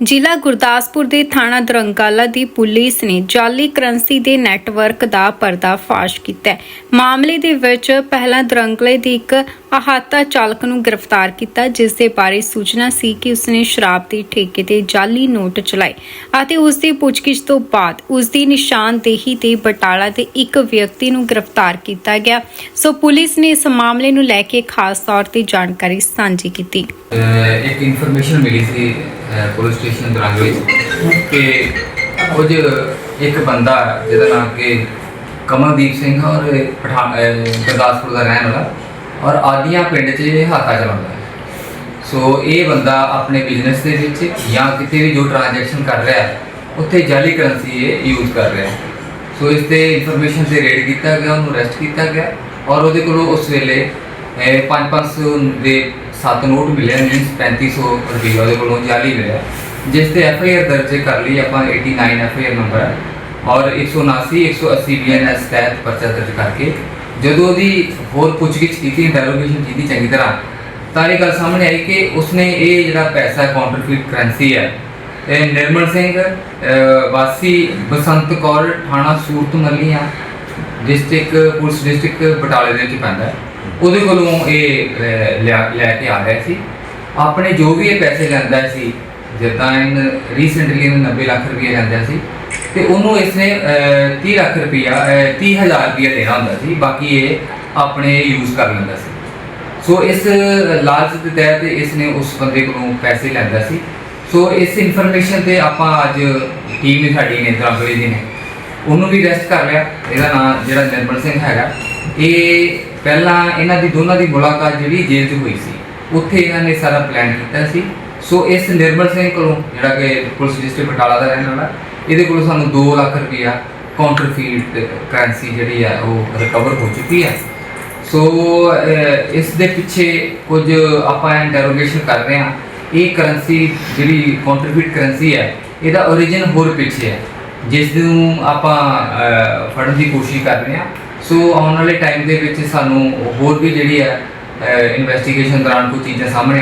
ਜ਼ਿਲ੍ਹਾ ਗੁਰਦਾਸਪੁਰ ਦੇ ਥਾਣਾ ਦਰੰਗਾਲਾ ਦੀ ਪੁਲਿਸ ਨੇ ਜਾਲੀ ਕਰੰਸੀ ਦੇ ਨੈਟਵਰਕ ਦਾ ਪਰਦਾਫਾਸ਼ ਕੀਤਾ ਹੈ। ਮਾਮਲੇ ਦੇ ਵਿੱਚ ਪਹਿਲਾਂ ਦਰੰਗਲੇ ਦੀ ਇੱਕ ਅਹਾਤਾ ਚਾਲਕ ਨੂੰ ਗ੍ਰਿਫਤਾਰ ਕੀਤਾ, ਜਿਸ ਦੇ ਬਾਰੇ ਸੂਚਨਾ ਸੀ ਕਿ ਉਸਨੇ ਸ਼ਰਾਬ ਦੇ ਠੇਕੇ ਤੇ ਜਾਲੀ ਨੋਟ ਚਲਾਏ ਅਤੇ ਉਸ ਦੀ ਪੁੱਛਗਿੱਛ ਤੋਂ ਬਾਅਦ ਉਸ ਦੀ ਨਿਸ਼ਾਨਦੇਹੀ ਤੇ ਬਟਾਲਾ ਦੇ ਇੱਕ ਵਿਅਕਤੀ ਨੂੰ ਗ੍ਰਿਫਤਾਰ ਕੀਤਾ ਗਿਆ। ਸੋ ਪੁਲਿਸ ਨੇ ਇਸ ਮਾਮਲੇ ਨੂੰ ਲੈ ਕੇ ਖਾਸ ਤੌਰ ਤੇ ਜਾਣਕਾਰੀ ਸਾਂਝੀ ਕੀਤੀ। ਇੱਕ ਇਨਫੋਰਮੇਸ਼ਨ ਮਿਲੀ ਸੀ ਪੁਲਿਸ ਸਟੇਸ਼ਨ ਦਰੰਗ ਵਿੱਚ ਕਿ ਕੁਝ ਇੱਕ ਬੰਦਾ ਜਿਹਦਾ ਨਾਮ ਕਿ ਕਮਲਦੀਪ ਸਿੰਘ ਔਰ ਪਠਾਨ ਗੁਰਦਾਸਪੁਰ ਦਾ ਰਹਿਣ ਵਾਲਾ। ਔਰ ਆਦੀਆਂ ਪਿੰਡ 'ਚ ਇਹ ਹਾਤਾ ਚਲਾਉਂਦਾ ਸੋ ਇਹ ਬੰਦਾ ਆਪਣੇ ਬਿਜ਼ਨਸ ਦੇ ਵਿੱਚ ਜਾਂ ਕਿਤੇ ਵੀ ਜੋ ਟ੍ਰਾਂਜੈਕਸ਼ਨ ਕਰ ਰਿਹਾ ਉੱਥੇ ਜਾਲੀ ਕਰੰਸੀ ਇਹ ਯੂਜ਼ ਕਰ ਰਿਹਾ ਸੋ ਇਸ ਤੇ ਇਨਫੋਰਮੇਸ਼ਨ ਤੇ ਰੇਡ ਕੀਤਾ ਗਿਆ, ਉਹਨੂੰ ਅਰੈਸਟ ਕੀਤਾ ਗਿਆ। ਔਰ ਉਹਦੇ ਕੋਲੋਂ ਉਸ ਵੇਲੇ 5-500 ਦੇ ਸੱਤ ਨੋਟ ਮਿਲਿਆ ਨੇ 3500 ਰੁਪਏ ਉਹਦੇ ਕੋਲੋਂ ਜਾਲੀ ਮਿਲਿਆ ਜਿਸ ਤੇ ਐਫ ਆਈ ਆਰ ਦਰਜ ਕਰ ਲਈ ਆਪਾਂ 89 ਐਫ ਆਈ ਆਰ ਨੰਬਰ ਹੈ ਔਰ 179 180 ਬੀਐਨਐਸ ਤਹਿਤ ਪਰਚਾ ਦਰਜ ਕਰਕੇ ਜਦੋਂ ਉਹਦੀ ਹੋਰ ਪੁੱਛਗਿੱਛ ਕੀਤੀ ਇੰਟਰੋਗੇਸ਼ਨ ਕੀਤੀ ਚੰਗੀ ਤਰ੍ਹਾਂ, ਤਾਂ ਇਹ ਗੱਲ ਸਾਹਮਣੇ ਆਈ ਕਿ ਉਸਨੇ ਇਹ ਜਿਹੜਾ ਪੈਸਾ ਕਾਊਂਟਰਫੀਟ ਕਰੰਸੀ ਹੈ, ਇਹ ਨਿਰਮਲ ਸਿੰਘ ਵਾਸੀ ਬਸੰਤ ਕੌਰ ਥਾਣਾ Surat Mallian district police district ਬਟਾਲੇ ਦੇ ਵਿੱਚ ਪੈਂਦਾ ਹੈ। ਉਹਦੇ ਕੋਲੋਂ ਇਹ ਲਿਆ- ਲੈ ਕੇ ਆ ਰਿਹਾ ਸੀ। ਆਪਣੇ ਜੋ ਵੀ ਇਹ ਪੈਸੇ ਲੈਂਦਾ ਸੀ ਜਿੱਦਾਂ ਇਹਨ ਰੀਸੈਂਟਲੀ ਇਹਨੂੰ 90 ਲੱਖ ਰੁਪਏ ਲੈਂਦਾ ਸੀ ਤੇ ਉਹਨੂੰ ਇਸਨੇ ਅਹ, 30 ਲੱਖ ਰੁਪਇਆ 30000 ਰੁਪਇਆ ਦੇਣਾ ਹੁੰਦਾ ਸੀ ਬਾਕੀ ਇਹ ਆਪਣੇ ਯੂਜ਼ ਕਰ ਲੈਂਦਾ ਸੀ। ਸੋ ਇਸ ਲਾਲਚ ਦੇ ਤਹਿਤ ਇਸਨੇ ਉਸ ਬੰਦੇ ਕੋਲੋਂ ਪੈਸੇ ਲੈਂਦਾ ਸੀ। ਸੋ ਇਸ ਇਨਫੋਰਮੇਸ਼ਨ ਤੇ ਆਪਾਂ ਅੱਜ ਟੀਮ ਨੇ ਸਾਡੀ ਨੇ ਦਰਾਂਗਲੇ ਦੀ ਨੇ ਉਹਨੂੰ ਵੀ ਰੈਸਟ ਕਰ ਲਿਆ। ਇਹਦਾ ਨਾਮ ਜਿਹੜਾ ਨਿਰਮਲ ਸਿੰਘ ਹੈਗਾ ਇਹ ਪਹਿਲਾਂ ਇਹਨਾਂ ਦੀ ਦੋਨਾਂ ਦੀ ਮੁਲਾਕਾਤ ਜਿਹੜੀ ਜੇਲ੍ਹ 'ਚ ਹੋਈ ਸੀ, ਉੱਥੇ ਇਹਨਾਂ ਨੇ ਸਾਰਾ ਪਲਾਨ ਕੀਤਾ ਸੀ। ਸੋ ਇਸ ਨਿਰਮਲ ਸਿੰਘ ਕੋਲੋਂ, ਜਿਹੜਾ ਕਿ ਪੁਲਿਸ ਡਿਸਟ੍ਰਿਕਟ ਬਟਾਲਾ ਦਾ ਰਹਿਣ ਵਾਲਾ, ਇਹਦੇ ਕੋਲੋਂ ਸਾਨੂੰ 2 ਲੱਖ ਰੁਪਇਆ ਕਾਊਂਟਰਫੀਟ ਕਰੰਸੀ ਜਿਹੜੀ ਆ, ਉਹ ਰਿਕਵਰ ਹੋ ਚੁੱਕੀ ਹੈ ਸੋ ਇਸ ਦੇ ਪਿੱਛੇ ਕੁਝ ਆਪਾਂ ਡੈਰੋਗੇਸ਼ਨ ਕਰ ਰਹੇ ਹਾਂ। ਇਹ ਕਰੰਸੀ ਜਿਹੜੀ ਕਾਊਂਟਰਫੀਟ ਕਰੰਸੀ ਹੈ ਇਹਦਾ origin ਹੋਰ ਪਿੱਛੇ ਹੈ ਜਿਸ ਨੂੰ ਆਪਾਂ ਫੜਨ ਦੀ ਕੋਸ਼ਿਸ਼ ਕਰ ਰਹੇ ਹਾਂ। ਸੋ ਆਉਣ ਵਾਲੇ ਟਾਈਮ ਦੇ ਵਿੱਚ ਸਾਨੂੰ ਹੋਰ ਵੀ ਜਿਹੜੀ ਹੈ ਇਨਵੈਸਟੀਗੇਸ਼ਨ ਦੌਰਾਨ ਕੁਝ ਚੀਜ਼ਾਂ ਸਾਹਮਣੇ